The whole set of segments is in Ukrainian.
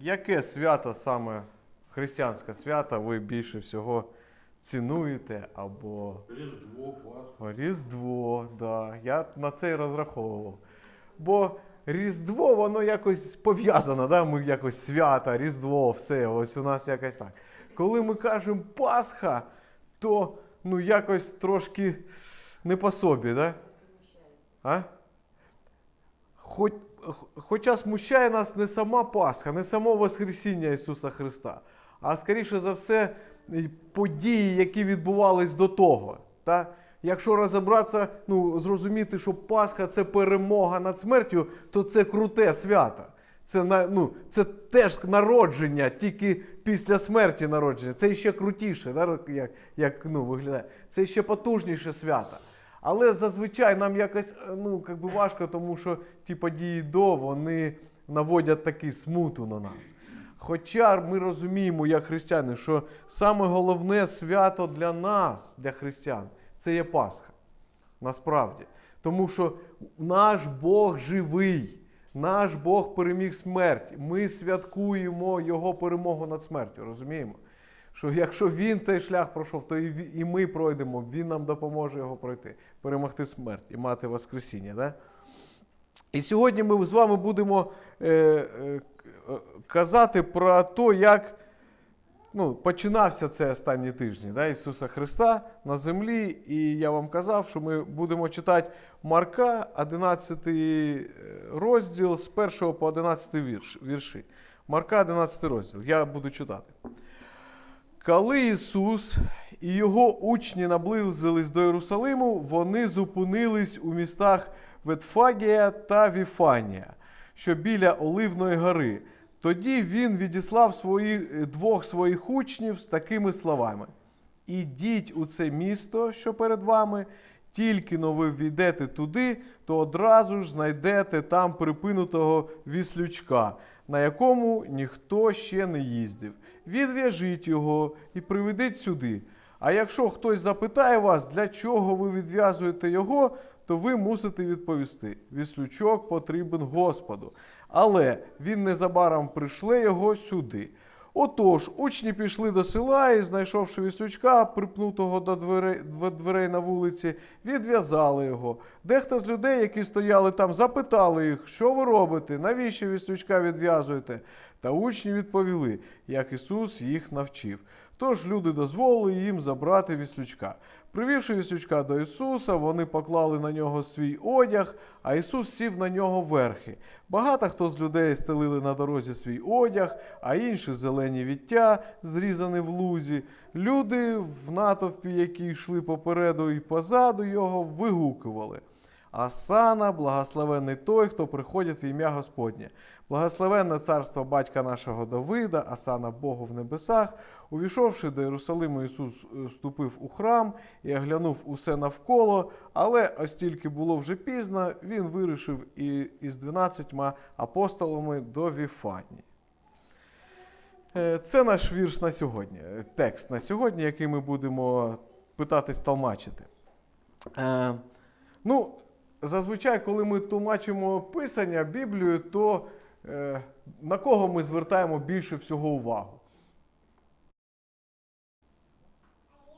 Яке свято саме християнське свято ви більше всього цінуєте або Різдво, Пасха. Різдво, да. Я на це і розраховував. Бо Різдво, воно якось пов'язано, да? ми якось свята, Різдво, все, ось у нас якось так. Коли ми кажемо Пасха, то ну якось трошки не по собі, да? А? Хоч, хоча смущає нас не сама Пасха, не само Воскресіння Ісуса Христа, а скоріше за все події, які відбувались до того. Та? Якщо розібратися, ну, зрозуміти, що Пасха це перемога над смертю, то це круте свято. Це, ну, це теж народження, тільки після смерті народження. Це ще крутіше, як, як ну, виглядає. Це ще потужніше свято. Але зазвичай нам якось е, ну, як би важко, тому що ті події до вони наводять такий смуту на нас. Хоча ми розуміємо, як християни, що саме головне свято для нас, для християн, це є Пасха. Насправді. Тому що наш Бог живий, наш Бог переміг смерть. Ми святкуємо Його перемогу над смертю. Розуміємо? Що якщо він той шлях пройшов, то і ми пройдемо, він нам допоможе його пройти, перемогти смерть і мати Воскресіння. Да? І сьогодні ми з вами будемо е, е, е, казати про те, як ну, починався цей останні тижні да, Ісуса Христа на землі. І я вам казав, що ми будемо читати Марка, 11 розділ з 1 по 11 вірш, вірші. Марка, 11 розділ. Я буду читати. Коли Ісус і його учні наблизились до Єрусалиму, вони зупинились у містах Ветфагія та Віфанія, що біля Оливної гори. Тоді він відіслав свої, двох своїх учнів з такими словами: Ідіть у це місто, що перед вами, тільки но ви війдете туди, то одразу ж знайдете там припинутого віслючка, на якому ніхто ще не їздив. Відв'яжіть його і приведіть сюди. А якщо хтось запитає вас, для чого ви відв'язуєте його, то ви мусите відповісти: віслючок потрібен Господу. Але він незабаром прийшле його сюди. Отож, учні пішли до села і, знайшовши віслючка, припнутого до дверей, дв- дверей на вулиці, відв'язали його. Дехто з людей, які стояли там, запитали їх, що ви робите, навіщо віслючка відв'язуєте? Та учні відповіли, як Ісус їх навчив. Тож люди дозволили їм забрати віслючка. Привівши віслючка до Ісуса, вони поклали на нього свій одяг, а Ісус сів на нього верхи. Багато хто з людей стелили на дорозі свій одяг, а інші зелені віття, зрізані в лузі. Люди в натовпі, які йшли попереду і позаду його, вигукували. Асана, благословенний той, хто приходить в ім'я Господнє. Благословенне царство батька нашого Давида, Асана Богу в небесах. Увійшовши до Єрусалиму, Ісус е, ступив у храм і оглянув усе навколо, але ось тільки було вже пізно, він вирішив і, із дванадцятьма апостолами до Віфанії. Е, Це наш вірш на сьогодні, е, текст на сьогодні, який ми будемо питатись тлумачити. Е, ну, зазвичай, коли ми тлумачимо Писання, Біблію, то е, на кого ми звертаємо більше всього увагу?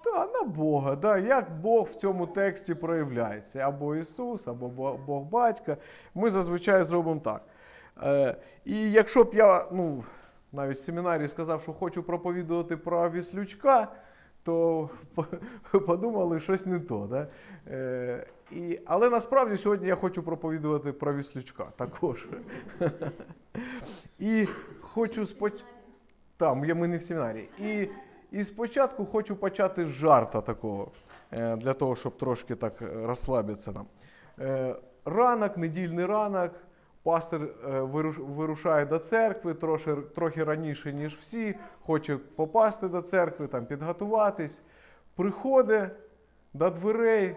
Та, на Бога, да, як Бог в цьому тексті проявляється, або Ісус, або Бог Батька. Ми зазвичай зробимо так. Е, і якщо б я ну, навіть в семінарі сказав, що хочу проповідувати про віслючка, то подумали щось не то. Да? Е, і, але насправді сьогодні я хочу проповідувати про віслючка також. І хочу споч... Там, ми не в семінарі. І, спочатку хочу почати з жарта такого, е, для того, щоб трошки так е, розслабитися нам. Е, Ранок, недільний ранок, пастор вирушає до церкви трохи, трохи раніше, ніж всі, хоче попасти до церкви, там, підготуватись. Приходить до дверей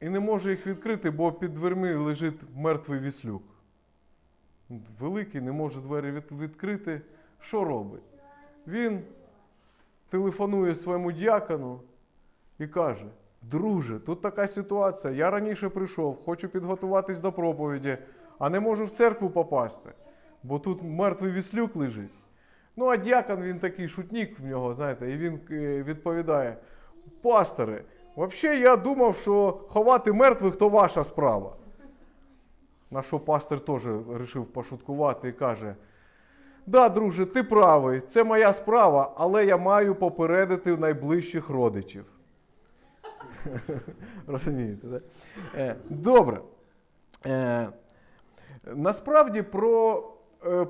і не може їх відкрити, бо під дверми лежить мертвий віслюк. Великий, не може двері від- відкрити. Що робить? Він телефонує своєму діакону і каже: Друже, тут така ситуація. Я раніше прийшов, хочу підготуватись до проповіді, а не можу в церкву попасти. бо тут мертвий віслюк лежить. Ну, а дякон він такий шутник в нього, знаєте, і він е, відповідає: пасторе, взагалі я думав, що ховати мертвих то ваша справа. На що пастор теж вирішив пошуткувати і каже: Да, друже, ти правий, це моя справа, але я маю попередити найближчих родичів. Розумієте, так? Е, Добре. Е, Насправді про, е,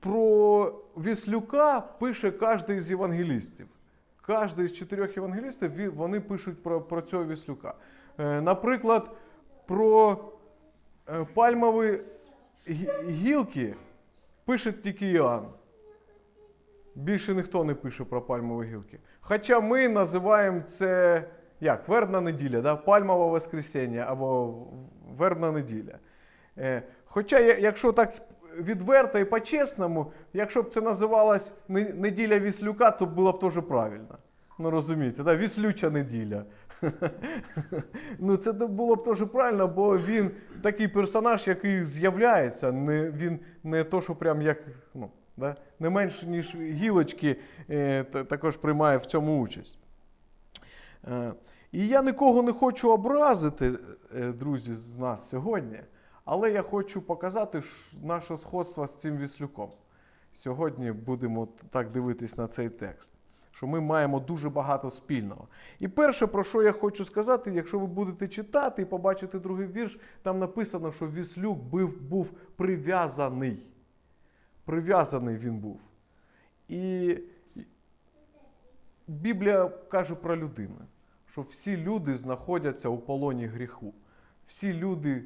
про Віслюка пише кожен з євангелістів. Кожен з чотирьох євангелістів вони пишуть про, про цього Віслюка. Е, Наприклад, про е, пальмові гілки пише тільки Іоанн. Більше ніхто не пише про пальмові гілки. Хоча ми називаємо це як? Вербна неділя, да? пальмове воскресіння або вербна неділя. Е, Хоча, якщо так відверто і по-чесному, якщо б це називалось неділя Віслюка, то було б теж правильно. Ну розумієте, да? віслюча неділя. ну це було б теж правильно, бо він такий персонаж, який з'являється. Не, він не то, що прям як. Ну, да? Не менше, ніж гілочки, е, також приймає в цьому участь. Е, І я нікого не хочу образити, е, друзі, з нас сьогодні, але я хочу показати наше сходство з цим віслюком. Сьогодні будемо так дивитись на цей текст, що ми маємо дуже багато спільного. І перше, про що я хочу сказати, якщо ви будете читати і побачите другий вірш, там написано, що віслюк був, прив'язаний. Прив'язаний він був. І Біблія каже про людину, що всі люди знаходяться у полоні гріху. Всі люди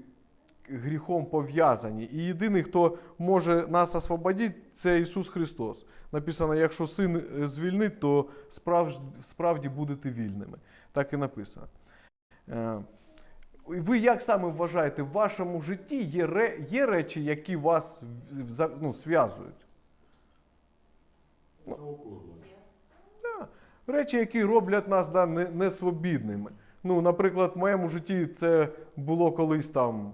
гріхом пов'язані. І єдиний, хто може нас освободити, це Ісус Христос. Написано, якщо син е, звільнить, то справді будете вільними. Так і написано. Е, Ви як саме вважаєте, в вашому житті є, ре- є речі, які вас ну, зв'язують? Да. Речі, які роблять нас да, не- несвобідними. Ну, наприклад, в моєму житті це було колись там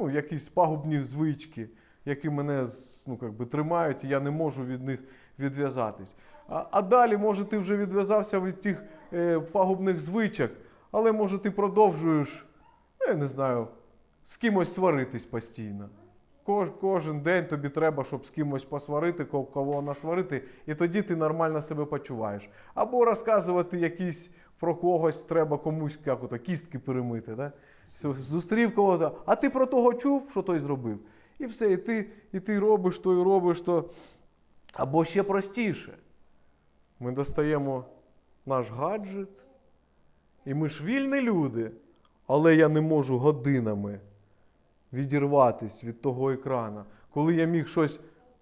ну, якісь пагубні звички, які мене ну, би, тримають, і я не можу від них відв'язатись. А, а далі, може, ти вже відв'язався від тих е, пагубних звичок, але може ти продовжуєш, ну, я не знаю, з кимось сваритись постійно. Кож, кожен день тобі треба, щоб з кимось посварити, ко- кого насварити, і тоді ти нормально себе почуваєш. Або розказувати якісь про когось, треба комусь як ото, кістки перемити. Да? Зустрів кого-то, а ти про того чув, що той зробив. І все, і ти, і ти робиш то, і робиш то. Або ще простіше. Ми достаємо наш гаджет, і ми ж вільні люди, але я не можу годинами відірватись від того екрана, коли я міг щось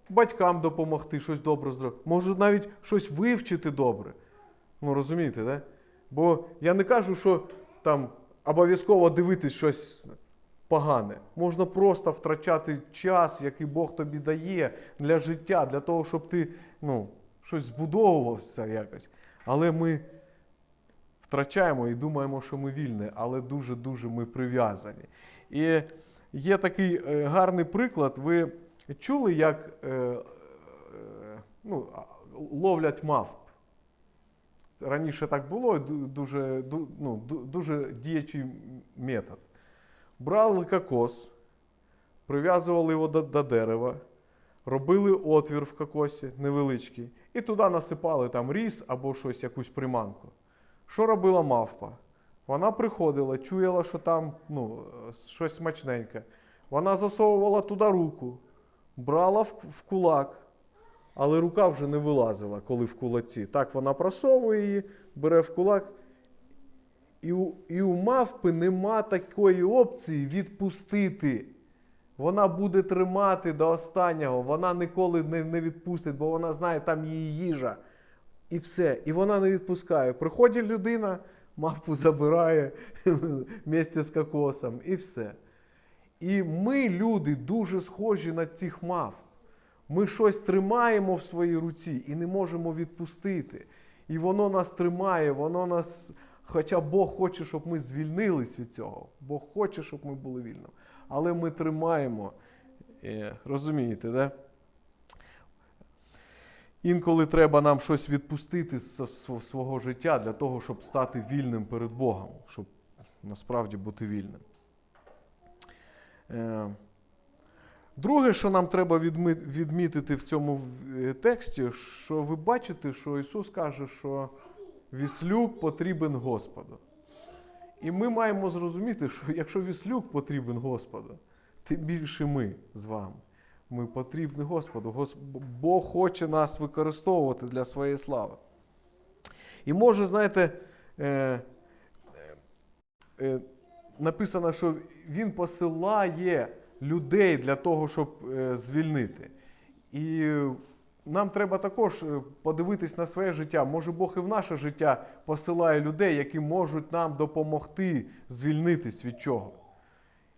батькам допомогти, щось добре зробити, можу навіть щось вивчити добре. Ну розумієте, да? Бо я не кажу, що там обов'язково дивитись щось погане. Можна просто втрачати час, який Бог тобі дає для життя, для того, щоб ти ну, щось збудовувався якось. Але ми втрачаємо і думаємо, що ми вільні, але дуже-дуже ми прив'язані. І є такий е, гарний приклад. Ви чули, як е, е, ну, ловлять мавп? Раніше так було, дуже, ду- ну, дуже діячий метод. Брали кокос, прив'язували його до, до дерева, робили отвір в кокосі невеличкий, і туди насипали там ріс або щось, якусь приманку. Що робила мавпа? Вона приходила, чуяла, що там ну, щось смачненьке. Вона засовувала туди руку, брала в, в кулак, але рука вже не вилазила, коли в кулаці. Так вона просовує її, бере в кулак. І у, і у мавпи нема такої опції відпустити. Вона буде тримати до останнього, вона ніколи не, не відпустить, бо вона знає, там її їжа. І все. І вона не відпускає. Приходить людина, мавпу забирає вместе з кокосом, і все. І ми, люди, дуже схожі на цих мавп. Ми щось тримаємо в своїй руці і не можемо відпустити. І воно нас тримає, воно нас. Хоча Бог хоче, щоб ми звільнились від цього. Бог хоче, щоб ми були вільними. Але ми тримаємо. Е, Розумієте, да? Інколи треба нам щось відпустити з свого життя для того, щоб стати вільним перед Богом, щоб насправді бути вільним. Друге, що нам треба відмітити в цьому е, тексті, що ви бачите, що Ісус каже, що віслюк потрібен Господу. І ми маємо зрозуміти, що якщо віслюк потрібен Господу, тим більше ми з вами. Ми потрібні Господу. Бог хоче нас використовувати для своєї слави. І може, знаєте, е, е, написано, що Він посилає людей для того, щоб е, звільнити. І нам треба також е, подивитись на своє життя. Може, Бог і в наше життя посилає людей, які можуть нам допомогти звільнитись від чого.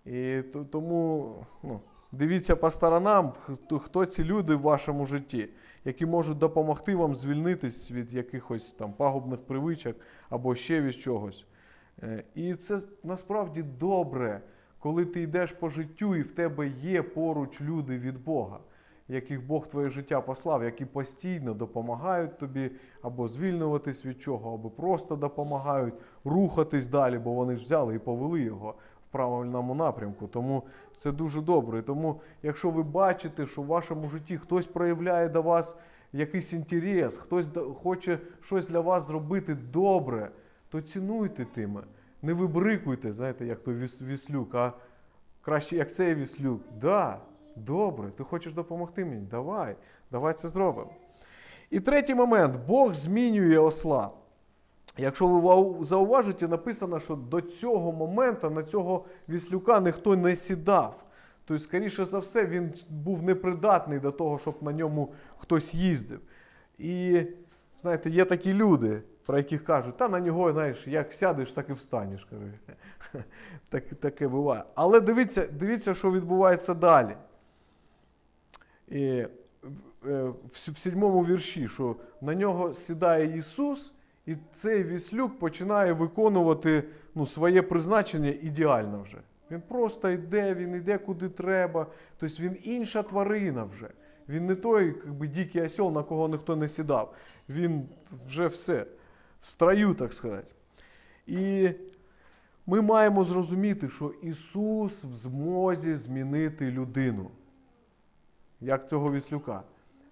І тому ну, дивіться по сторонам, хто, ці люди в вашому житті, які можуть допомогти вам звільнитись від якихось там пагубних привичок або ще від чогось. Е, І це насправді добре, коли ти йдеш по життю і в тебе є поруч люди від Бога, яких Бог твоє життя послав, які постійно допомагають тобі або звільнюватись від чого, або просто допомагають рухатись далі, бо вони ж взяли і повели його в правильному напрямку. Тому це дуже добре. Тому, якщо ви бачите, що в вашому житті хтось проявляє до вас якийсь інтерес, хтось хоче щось для вас зробити добре, то цінуйте тими. Не вибрикуйте, знаєте, як той віс- віслюк, а краще як цей віслюк. Да, добре, ти хочеш допомогти мені? Давай, давай це зробимо. І третій момент: Бог змінює осла. Якщо ви зауважите, написано, що до цього моменту на цього віслюка ніхто не сідав. Тобто, скоріше за все, він був непридатний до того, щоб на ньому хтось їздив. І знаєте, є такі люди, про яких кажуть, та на нього, знаєш, як сядеш, так і встанеш. Так, таке буває. Але дивіться, дивіться, що відбувається далі. І, е, в сьомому вірші, що на нього сідає Ісус, і цей віслюк починає виконувати ну, своє призначення ідеально вже. Він просто йде, він йде куди треба. Тобто він інша тварина вже. Він не той як би, дикий осьол, на кого ніхто не сідав. Він вже все строю, так сказати. І ми маємо зрозуміти, що Ісус в змозі змінити людину. Як цього віслюка.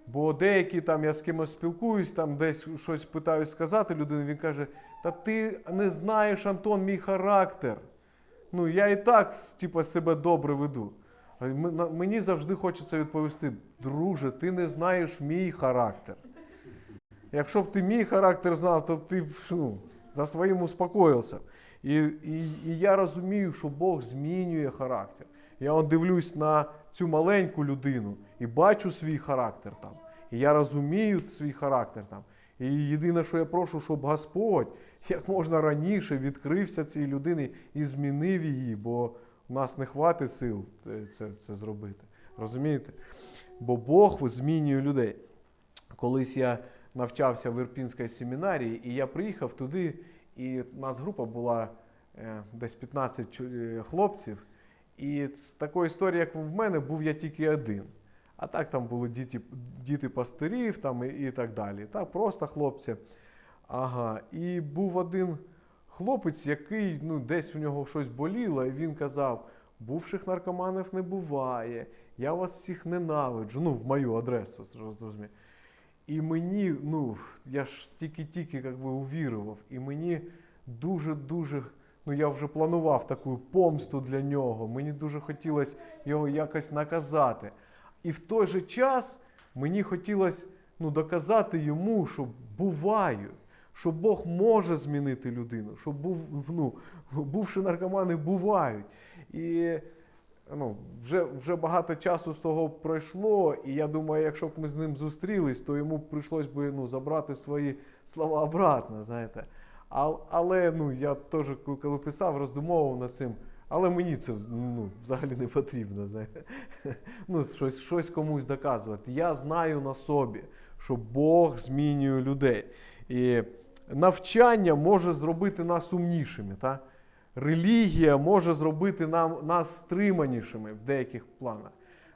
Бо деякі там я з кимось спілкуюсь, там десь щось питаюсь сказати людині, він каже: Та ти не знаєш, Антон, мій характер. Ну, я і так типу, себе добре веду. Мені завжди хочеться відповісти: друже, ти не знаєш мій характер. Якщо б ти мій характер знав, то б ти ну, за своїм успокоївся. І, і, і я розумію, що Бог змінює характер. Я от дивлюсь на цю маленьку людину і бачу свій характер там. І я розумію свій характер там. І єдине, що я прошу, щоб Господь як можна раніше відкрився цій людині і змінив її, бо в нас не хватить сил е, це, це зробити. Розумієте? Бо Бог змінює людей. Колись я навчався в Ірпінській семінарії, і я приїхав туди, і в нас група була е, десь 15 е, хлопців. І з такої історії, як в мене, був я тільки один. А так там були діти, діти пастирів там, і, і так далі. Так, просто хлопці. Ага. І був один хлопець, який ну, десь у нього щось боліло, і він казав: бувших наркоманів не буває, я вас всіх ненавиджу. Ну, в мою адресу, зрозумів. І мені, ну, я ж тільки-тільки як би, увірував, і мені дуже-дуже, ну я вже планував таку помсту для нього. Мені дуже хотілося його якось наказати. І в той же час мені хотілося ну, доказати йому, що буваю, що Бог може змінити людину, що був, ну, бувши наркомани бувають. І ну, вже, вже багато часу з того пройшло, і я думаю, якщо б ми з ним зустрілись, то йому прийшлось би ну, забрати свої слова обратно, знаєте. А, але ну, я теж, коли- писав, роздумовував над цим. Але мені це ну, взагалі не потрібно. Знаєте. Ну, щось, щось комусь доказувати. Я знаю на собі, що Бог змінює людей. І навчання може зробити нас умнішими. Та? Релігія може зробити нам, нас стриманішими в деяких планах.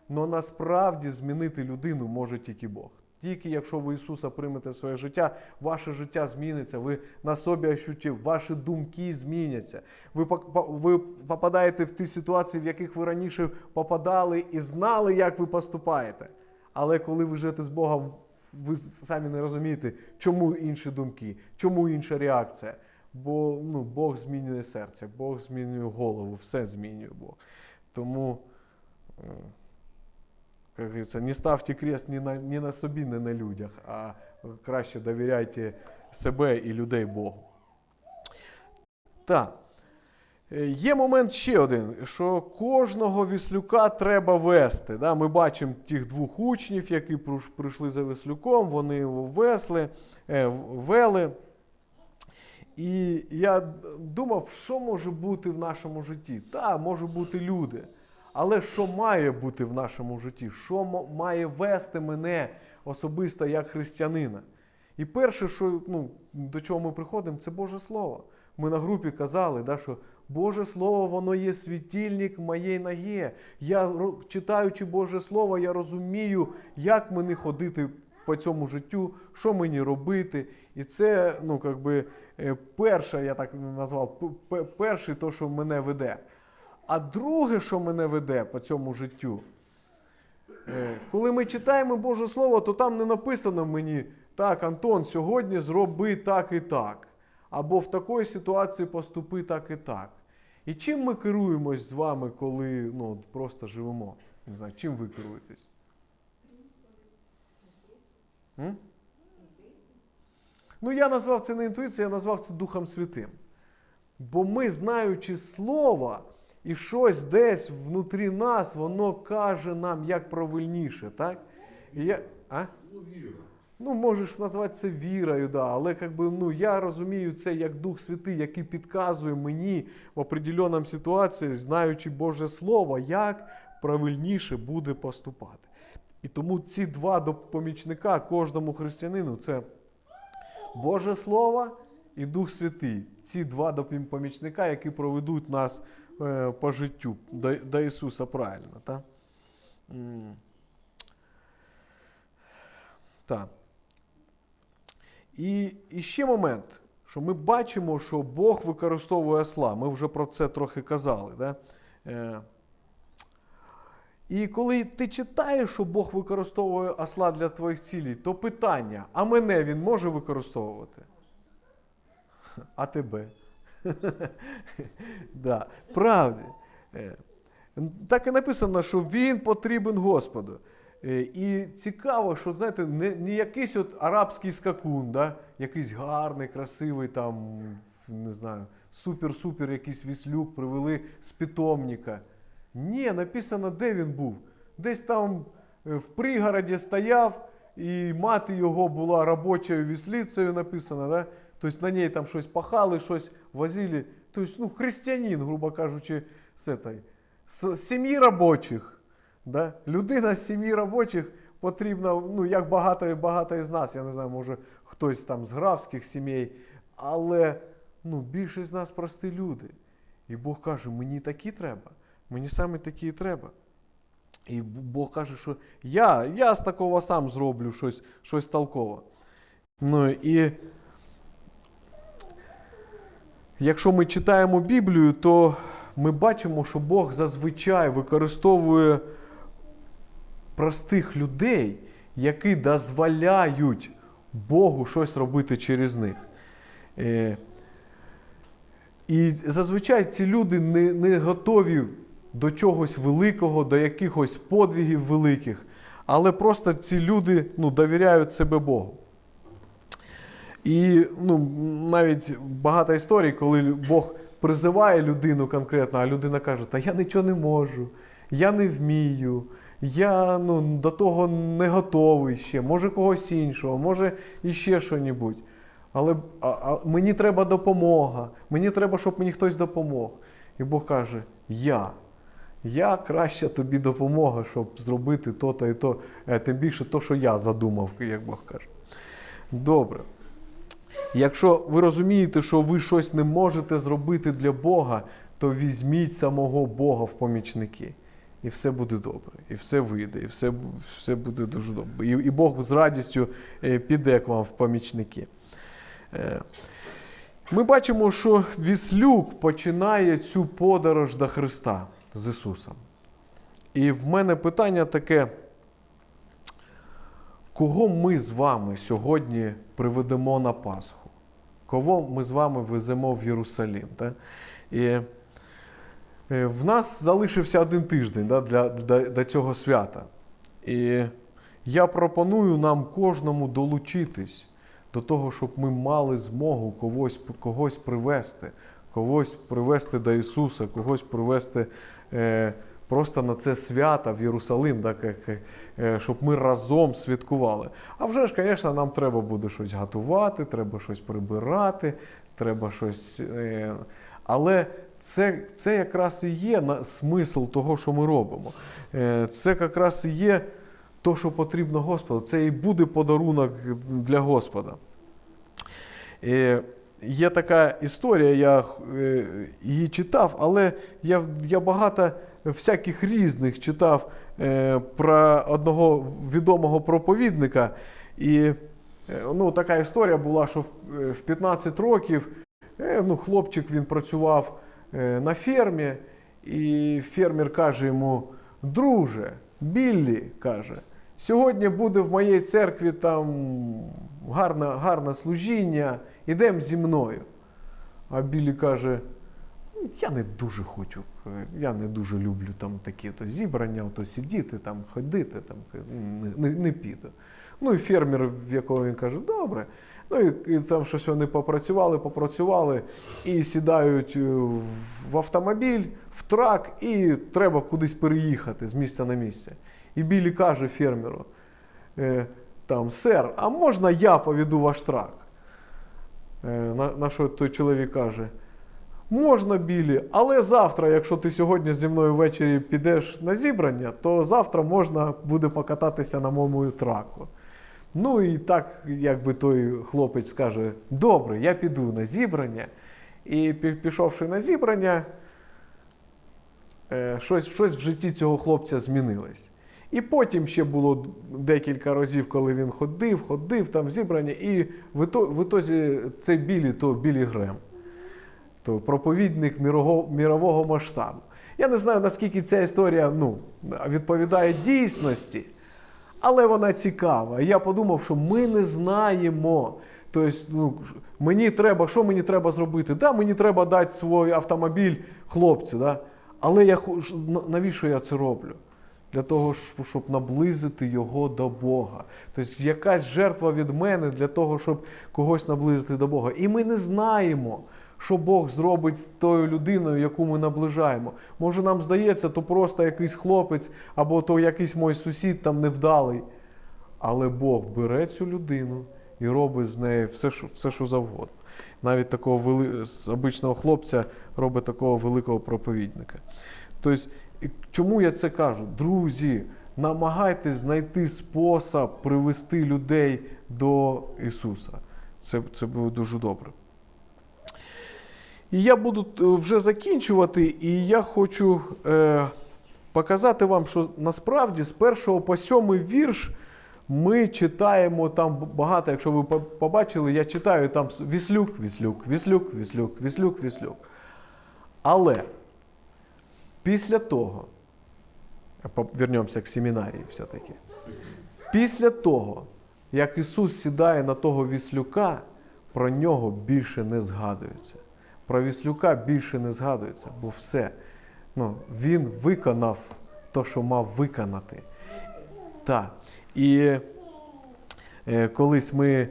але насправді змінити людину може тільки Бог. Тільки якщо ви Ісуса приймете в своє життя, ваше життя зміниться, ви на собі ощутите, ваші думки зміняться. Ви, ви попадаєте в ті ситуації, в яких ви раніше попадали і знали, як ви поступаєте. Але коли ви живете з Богом, ви самі не розумієте, чому інші думки, чому інша реакція. Бо ну, Бог змінює серце, Бог змінює голову, все змінює Бог. Тому, е, як говориться, не ставте крест ні на, ні на собі, ні на людях, а краще довіряйте себе і людей Богу. Так. Е, Є момент ще один, що кожного віслюка треба вести. Да? Ми бачимо тих двох учнів, які прийшли за віслюком, вони його весли, е, вели. І я думав, що може бути в нашому житті. Та, можуть бути люди. Але що має бути в нашому житті? Що має вести мене особисто як християнина? І перше, що, ну, до чого ми приходимо, це Боже Слово. Ми на групі казали, да, що Боже Слово, воно є світильник моєї ноги. Я читаючи Боже Слово, я розумію, як мені ходити по цьому життю, що мені робити. І це, ну, как би, е, перше, я так назвав, перше, то, що мене веде. А друге, що мене веде по цьому життю, е, коли ми читаємо Боже Слово, то там не написано мені, так, Антон, сьогодні зроби так і так. Або в такій ситуації поступи так і так. І чим ми керуємось з вами, коли ну, просто живемо? Не знаю, чим ви керуєтесь? М? Ну, я назвав це не інтуїцією, я назвав це Духом Святим. Бо ми, знаючи Слово, і щось десь внутрі нас, воно каже нам як правильніше, так? І я, а? Ну, можеш назвати це вірою, да, але как би, ну, я розумію це як Дух Святий, який підказує мені в определеному ситуації, знаючи Боже Слово, як правильніше буде поступати. І тому ці два допомічника кожному християнину це Боже Слово і Дух Святий. Ці два допомічника, які проведуть нас е, по життю до, до Ісуса правильно. Так? М. Так. І, і ще момент, що ми бачимо, що Бог використовує осла. Ми вже про це трохи казали. Да? І коли ти читаєш, що Бог використовує осла для твоїх цілей, то питання: а мене він може використовувати? А тебе? да, правді. Е, Так і написано, що він потрібен Господу. Е, І цікаво, що знаєте, не, не якийсь от арабський скакун, да? якийсь гарний, красивий, там, не знаю, супер-супер якийсь віслюк привели з питомника. Ні, написано, де він був. Десь там е, в пригороді стояв, і мати його була робочою віслицею написано, да? тобто на ній там щось пахали, щось возили. Тобто, ну, християнин, грубо кажучи, з, этой, з сім'ї робочих. Да? Людина з сім'ї робочих потрібна, ну, як багато, багато із нас, я не знаю, може хтось там з графських сімей, але ну, більшість з нас прості люди. І Бог каже, мені такі треба, мені саме такі і треба. І Бог каже, що я, я з такого сам зроблю щось, щось толкове. Ну і якщо ми читаємо Біблію, то ми бачимо, що Бог зазвичай використовує простих людей, які дозволяють Богу щось робити через них. Е, І зазвичай ці люди не, не готові до чогось великого, до якихось подвигів великих, але просто ці люди ну, довіряють себе Богу. І ну, навіть багато історій, коли Бог призиває людину конкретно, а людина каже, та я нічого не можу, я не вмію, я ну, до того не готовий ще, може когось іншого, може іще що-небудь. Але а, а, мені треба допомога, мені треба, щоб мені хтось допомог. І Бог каже: Я. Я краща тобі допомога, щоб зробити то-то і то, Е, тим більше то, що я задумав, як Бог каже. Добре. Якщо ви розумієте, що ви щось не можете зробити для Бога, то візьміть самого Бога в помічники. і все буде добре, і все вийде, і все, все буде дуже добре. І, і Бог з радістю е, піде к вам в помічники. Е, Ми бачимо, що Віслюк починає цю подорож до Христа з Ісусом. І в мене питання таке: кого ми з вами сьогодні приведемо на Пасху? Кого ми з вами веземо в Єрусалим? Так? І е, в нас залишився один тиждень да, для, для, для цього свята. І я пропоную нам кожному долучитись до того, щоб ми мали змогу когось, когось привести, когось привести до Ісуса, когось привести просто на це свято в Єрусалим, так, як, е, щоб ми разом святкували. А вже ж, звісно, нам треба буде щось готувати, треба щось прибирати, треба щось. Е, але це, це якраз і є смисл того, що ми робимо. Е, це якраз і є то, що потрібно Господу. Це і буде подарунок для Господа. Є така історія, я е, її читав, але я, я багато всяких різних читав е, про одного відомого проповідника. І е, ну, така історія була, що в, е, в 15 років ну, хлопчик він працював на фермі, і фермер каже йому: друже, Біллі, каже, сьогодні буде в моїй церкві там гарне, гарне служіння, ідемо зі мною. А Біллі каже: «Ну, я не дуже хочу, е, я не дуже люблю там такі то зібрання, то сидіти, там, ходити, там, не, не, не піду. Ну і фермер, в якого він каже, добре. Ну і, і там щось вони попрацювали, попрацювали і сідають е, в автомобіль, в трак, і треба кудись переїхати з місця на місце. І Білі каже фермеру: е, там, сер, а можна я поведу ваш трак? Е, на, що той чоловік каже: Можна, Білі, але завтра, якщо ти сьогодні зі мною ввечері підеш на зібрання, то завтра можна буде покататися на моєму траку. Ну і так, якби той хлопець скаже: Добре, я піду на зібрання. І пішовши на зібрання, е, щось, щось в житті цього хлопця змінилось. І потім ще було декілька разів, коли він ходив, ходив там зібрання, і в ітозі цей білі, то білі Грем, то проповідник мірового, мірового масштабу. Я не знаю, наскільки ця історія ну, відповідає дійсності, але вона цікава. Я подумав, що ми не знаємо. Тобто, ну, мені треба, що мені треба зробити? Да, мені треба дати свій автомобіль хлопцю, да? але я, навіщо я це роблю? Для того, щоб- наблизити його до Бога. Тобто якась жертва від мене для того, щоб когось наблизити до Бога. І ми не знаємо, що Бог зробить з тою людиною, яку ми наближаємо. Може, нам здається, то просто якийсь хлопець або то якийсь мой сусід там невдалий. Але Бог бере цю людину і робить з нею все, що, все, що завгодно. Навіть такого вели... з обичного хлопця робить такого великого проповідника. Тобто, чому я це кажу? Друзі, намагайтесь знайти спосіб привести людей до Ісуса. Це, це буде дуже добре. І я буду е, вже закінчувати, і я хочу е, показати вам, що насправді з першого по сьомий вірш ми читаємо там багато, якщо ви побачили, я читаю там Віслюк, Віслюк, Віслюк, Віслюк, Віслюк, Віслюк. Але після того, по- вернемося к семінарії все-таки. Після того, як Ісус сідає на того віслюка, про нього більше не згадується. Про віслюка більше не згадується, бо все. Ну, він виконав те, що мав виконати. Так. І е, колись ми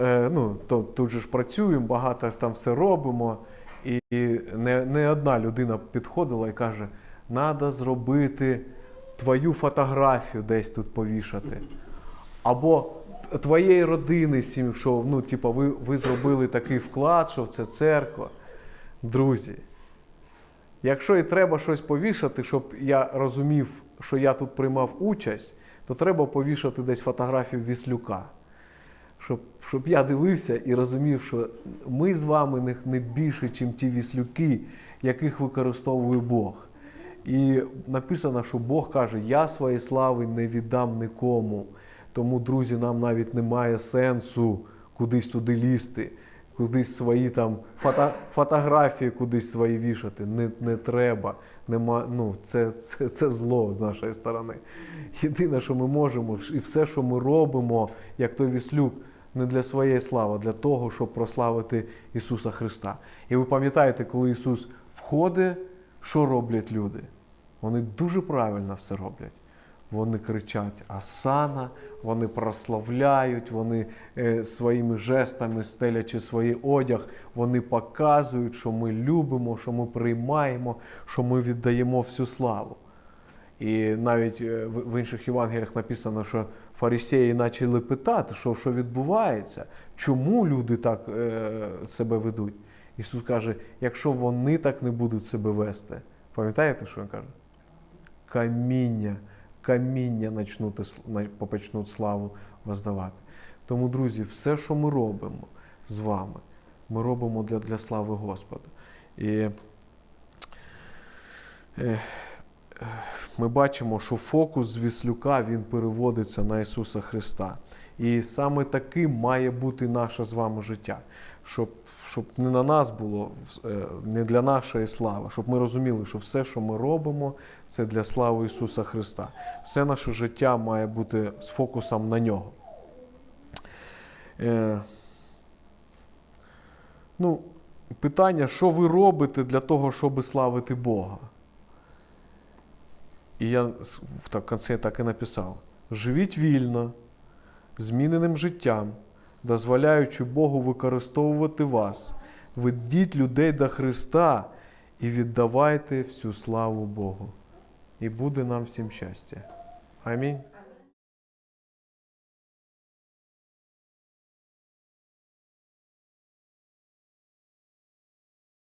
е, ну, то, тут же ж працюємо, багато там все робимо. І не, не одна людина підходила і каже: треба зробити твою фотографію десь тут повішати. Або твоєї родини, що ну, типу, ви, ви зробили такий вклад, що це церква. Друзі, якщо і треба щось повішати, щоб я розумів, що я тут приймав участь, то треба повішати десь фотографію Віслюка. Щоб, щоб я дивився і розумів, що ми з вами не, більше, ніж ті віслюки, яких використовує Бог. І написано, що Бог каже: Я своєї слави не віддам нікому. Тому, друзі, нам навіть немає сенсу кудись туди лізти, кудись свої там фото, фотографії кудись свої вішати. Не, не треба. Нема, ну, це, це, це зло з нашої сторони. Єдине, що ми можемо, і все, що ми робимо, як той віслюк, не для своєї слави, а для того, щоб прославити Ісуса Христа. І ви пам'ятаєте, коли Ісус входить, що роблять люди? Вони дуже правильно все роблять. Вони кричать Асана, вони прославляють, вони е, своїми жестами, стелячи свій одяг, вони показують, що ми любимо, що ми приймаємо, що ми віддаємо всю славу. І навіть е, в інших Євангеліях написано, що фарисеї почали питати, що, що відбувається, чому люди так е, себе ведуть. Ісус каже, якщо вони так не будуть себе вести, пам'ятаєте, що він каже? Каміння, каміння почнуть славу воздавати. Тому, друзі, все, що ми робимо з вами, ми робимо для, для слави Господа. І е, ми бачимо, що фокус з Віслюка він переводиться на Ісуса Христа. І саме таким має бути наше з вами життя. Щоб, щоб не на нас було, е, не для нашої слави, щоб ми розуміли, що все, що ми робимо, це для слави Ісуса Христа. Все наше життя має бути з фокусом на нього. Е, ну, питання, що ви робите для того, щоб славити Бога? І я в конце так і написав: живіть вільно, зміненим життям, дозволяючи Богу використовувати вас, ведіть людей до Христа і віддавайте всю славу Богу. І буде нам всім щастя. Амінь.